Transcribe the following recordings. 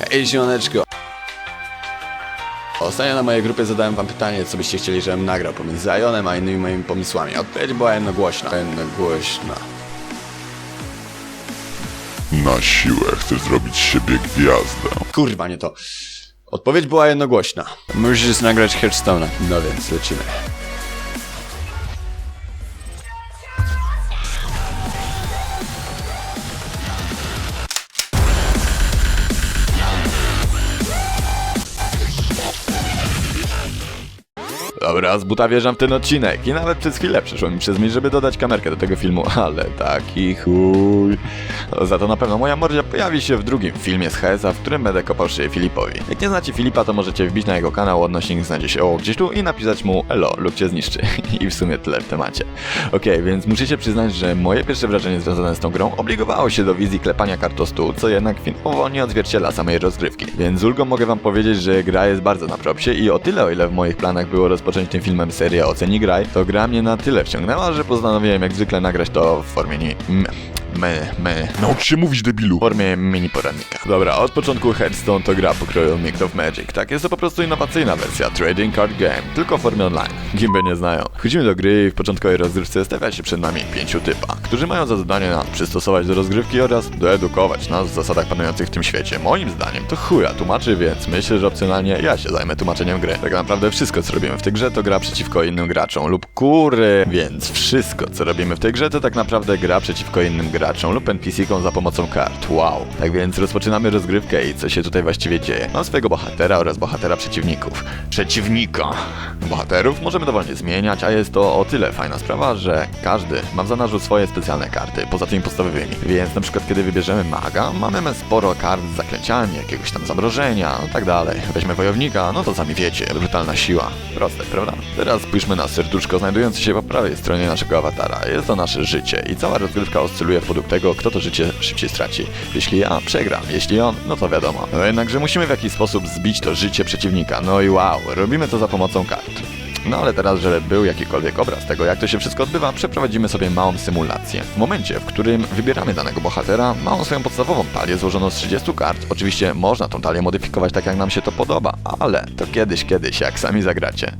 Ej, zioneczko. Ostatnio na mojej grupie zadałem wam pytanie, co byście chcieli, żebym nagrał pomiędzy Ionem a innymi moimi pomysłami. Odpowiedź była jednogłośna. Jednogłośna. Na siłę chcesz zrobić z siebie gwiazdę. Kurwa, nie to. Odpowiedź była jednogłośna. Musisz nagrać Hearthstone'a. No więc lecimy. Dobra, z buta wjeżdżam w ten odcinek i nawet przez chwilę przeszło mi przez myśl, żeby dodać kamerkę do tego filmu, ale taki chuj. Za to na pewno moja mordzia pojawi się w drugim filmie z HS-a, w którym będę kopał szyję Filipowi. Jak nie znacie Filipa, to możecie wbić na jego kanał, odnośnik znajdzie się o gdzieś tu i napisać mu elo lub cię zniszczy. I w sumie tyle w temacie. Okej, więc muszę się przyznać, że moje pierwsze wrażenie związane z tą grą obligowało się do wizji klepania kartostu, co jednak filmowo nie odzwierciedla samej rozgrywki. Więc z ulgą mogę wam powiedzieć, że gra jest bardzo na propsie i o tyle o ile w moich planach było rozpocząć tym filmem serię Oceni Graj, to gra mnie na tyle wciągnęła, że postanowiłem jak zwykle nagrać to w formie nie... m- Me, me, Naucz się mówić, debilu. w formie mini poradnika. Dobra, od początku Hearthstone to gra pokroju Myth of Magic. Tak, jest to po prostu innowacyjna wersja Trading Card Game, tylko w formie online. Gimby nie znają. Wchodzimy do gry i w początkowej rozgrywce stawia się przed nami pięciu typa, którzy mają za zadanie nas przystosować do rozgrywki oraz doedukować nas w zasadach panujących w tym świecie. Moim zdaniem to chuja tłumaczy, więc myślę, że opcjonalnie ja się zajmę tłumaczeniem gry. Tak naprawdę wszystko co robimy w tej grze to gra przeciwko innym graczom lub kury, więc wszystko co robimy w tej grze to tak naprawdę gra przeciwko innym graczom lub NPC-kom za pomocą kart. Wow. Tak więc rozpoczynamy rozgrywkę i co się tutaj właściwie dzieje? Mam swojego bohatera oraz bohatera przeciwników. Przeciwnika. Bohaterów możemy dowolnie zmieniać, a jest to o tyle fajna sprawa, że każdy ma w zanadrzu swoje specjalne karty, poza tymi podstawowymi. Więc na przykład kiedy wybierzemy maga, mamy sporo kart z zaklęciami, jakiegoś tam zamrożenia, no tak dalej. Weźmy wojownika, no to sami wiecie, brutalna siła. Proste, prawda? Teraz spójrzmy na serduszko znajdujące się po prawej stronie naszego awatara. Jest to nasze życie i cała rozgrywka oscyluje według tego, kto to życie szybciej straci. Jeśli ja, przegram. Jeśli on, no to wiadomo. No jednakże musimy w jakiś sposób zbić to życie przeciwnika. No i wow, robimy to za pomocą kart. No ale teraz, żeby był jakikolwiek obraz tego, jak to się wszystko odbywa, przeprowadzimy sobie małą symulację. W momencie, w którym wybieramy danego bohatera, ma on swoją podstawową talię złożoną z 30 kart. Oczywiście można tą talię modyfikować tak, jak nam się to podoba, ale to kiedyś, kiedyś, jak sami zagracie.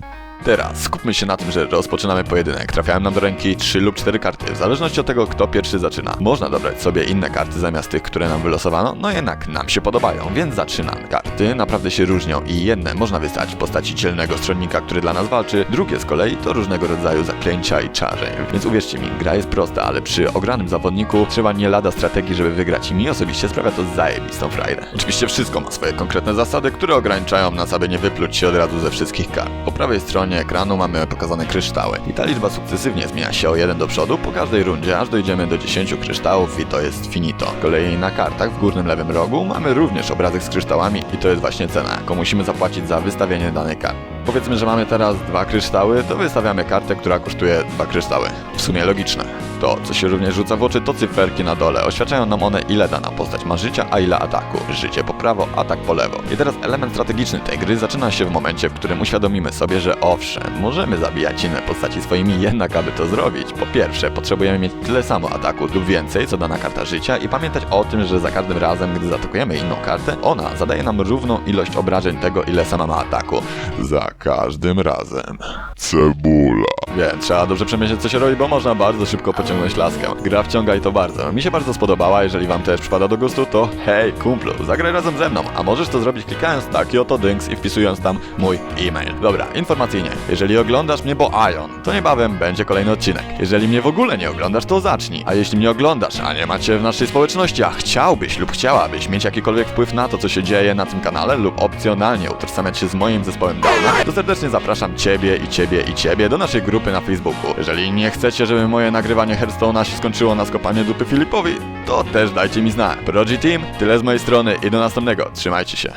Teraz skupmy się na tym, że rozpoczynamy pojedynek. Trafiają nam do ręki 3 lub 4 karty, w zależności od tego, kto pierwszy zaczyna. Można dobrać sobie inne karty zamiast tych, które nam wylosowano, no jednak nam się podobają, więc zaczynamy. Karty naprawdę się różnią i jedne można wystać w postaci dzielnego stronnika, który dla nas walczy, drugie z kolei to różnego rodzaju zaklęcia i czarze. Więc uwierzcie mi, gra jest prosta, ale przy ogranym zawodniku trzeba nie lada strategii, żeby wygrać i mi osobiście sprawia to zajebistą frajdę. Oczywiście wszystko ma swoje konkretne zasady, które ograniczają nas, aby nie wypluć się od razu ze wszystkich kart. Po prawej stronie ekranu mamy pokazane kryształy i ta liczba sukcesywnie zmienia się o jeden do przodu po każdej rundzie, aż dojdziemy do 10 kryształów i to jest finito. Z kolei na kartach w górnym lewym rogu mamy również obrazek z kryształami i to jest właśnie cena, jaką musimy zapłacić za wystawienie danej karty. Powiedzmy, że mamy teraz dwa kryształy, to wystawiamy kartę, która kosztuje dwa kryształy. W sumie logiczne. To, co się również rzuca w oczy, to cyferki na dole. Oświadczają nam one, ile dana postać ma życia, a ile ataku. Życie po prawo, atak po lewo. I teraz element strategiczny tej gry zaczyna się w momencie, w którym uświadomimy sobie, że owszem, możemy zabijać inne postaci swoimi, jednak aby to zrobić, po pierwsze, potrzebujemy mieć tyle samo ataku lub więcej, co dana karta życia i pamiętać o tym, że za każdym razem, gdy zaatakujemy inną kartę, ona zadaje nam równą ilość obrażeń tego, ile sama ma ataku. Za każdym razem. Cebula. Wiem, trzeba dobrze przemyśleć co się robi, bo można bardzo szybko pociągnąć laskę. Gra wciąga i to bardzo. Mi się bardzo spodobała, jeżeli wam też przypada do gustu, to hej, kumplu, zagraj razem ze mną, a możesz to zrobić klikając taki oto dynks i wpisując tam mój e-mail. Dobra, informacyjnie, jeżeli oglądasz mnie, bo Ion, to niebawem będzie kolejny odcinek. Jeżeli mnie w ogóle nie oglądasz, to zacznij. A jeśli mnie oglądasz, a nie macie w naszej społeczności, a chciałbyś lub chciałabyś mieć jakikolwiek wpływ na to, co się dzieje na tym kanale lub opcjonalnie utożsamiać się z moim zespołem Downa, to serdecznie zapraszam Ciebie i Ciebie i Ciebie do naszej grupy na Facebooku. Jeżeli nie chcecie, żeby moje nagrywanie Hearthstone'a się skończyło na skopanie dupy Filipowi, to też dajcie mi znać. Progi Team, tyle z mojej strony i do następnego. Trzymajcie się.